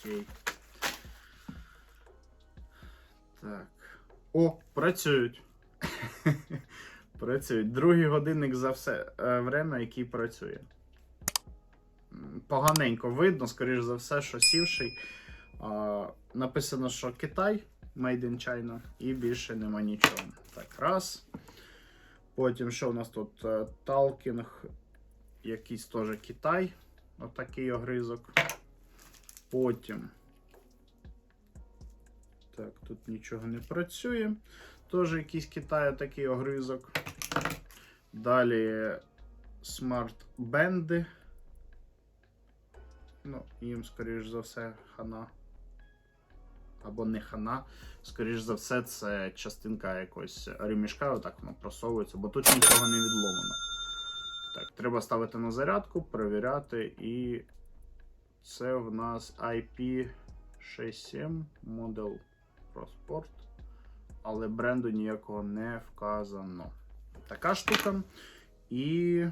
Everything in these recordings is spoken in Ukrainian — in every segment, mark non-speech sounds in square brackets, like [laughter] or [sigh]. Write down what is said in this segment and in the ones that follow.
Окей. Так. О, працюють. [laughs] працюють. Другий годинник за все е, время, який працює. Поганенько видно, скоріш за все, що сівший. А, написано, що Китай, Made in China, і більше нема нічого. Так, раз. Потім, що у нас тут? Е, Талкінг, якийсь теж Китай. Отакий огризок. Потім. Так, тут нічого не працює. Теж якийсь Китай, такий огризок. Далі Band. Ну, їм, скоріш за все, хана. Або не хана. Скоріш за все, це частинка якогось ремішка, отак воно просовується, бо тут нічого не відломано. Так, треба ставити на зарядку, перевіряти, і це в нас IP67 Model Pro Sport, але бренду ніякого не вказано. Така штука. І.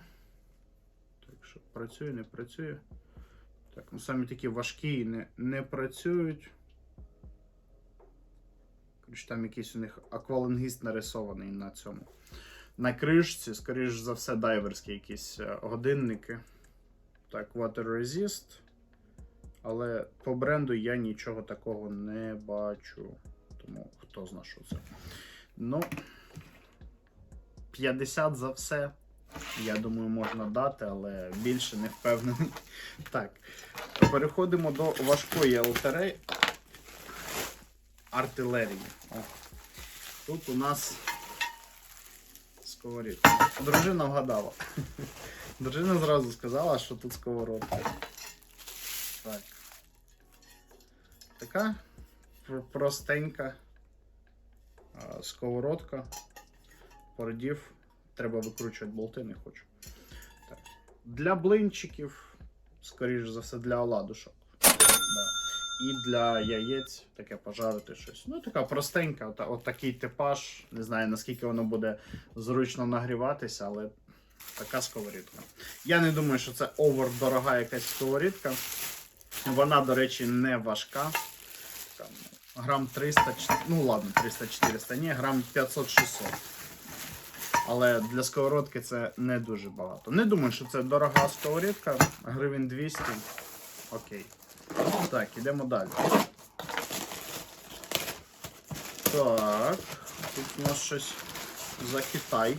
Так що працює, не працює. Так, ну самі такі важкі не, не працюють. Там якийсь у них аквалангіст нарисований на цьому. На кришці, скоріш за все, дайверські якісь е, годинники. Так, Water Resist. Але по бренду я нічого такого не бачу. Тому хто зна, що це. Ну, 50 за все. Я думаю, можна дати, але більше не впевнений. [laughs] Так, переходимо до важкої лотереї. Артилерії. О. Тут у нас сковорідка. Дружина вгадала. [laughs] Дружина зразу сказала, що тут сковородка. Так. Така простенька сковородка. Породів. Треба викручувати болти, не хочу. Так. Для блинчиків, скоріш за все, для оладушок. Да. І для яєць таке пожарити щось. Ну, така простенька, от, от такий типаж. Не знаю, наскільки воно буде зручно нагріватися, але така сковорідка. Я не думаю, що це овер дорога якась сковорідка. Вона, до речі, не важка. Там, грам 300, ну ладно, 300-400, ні, грам 500-600. Але для сковородки це не дуже багато. Не думаю, що це дорога сковорідка, гривень 200. Окей. Так, ідемо далі. Так, тут у нас щось за Китай.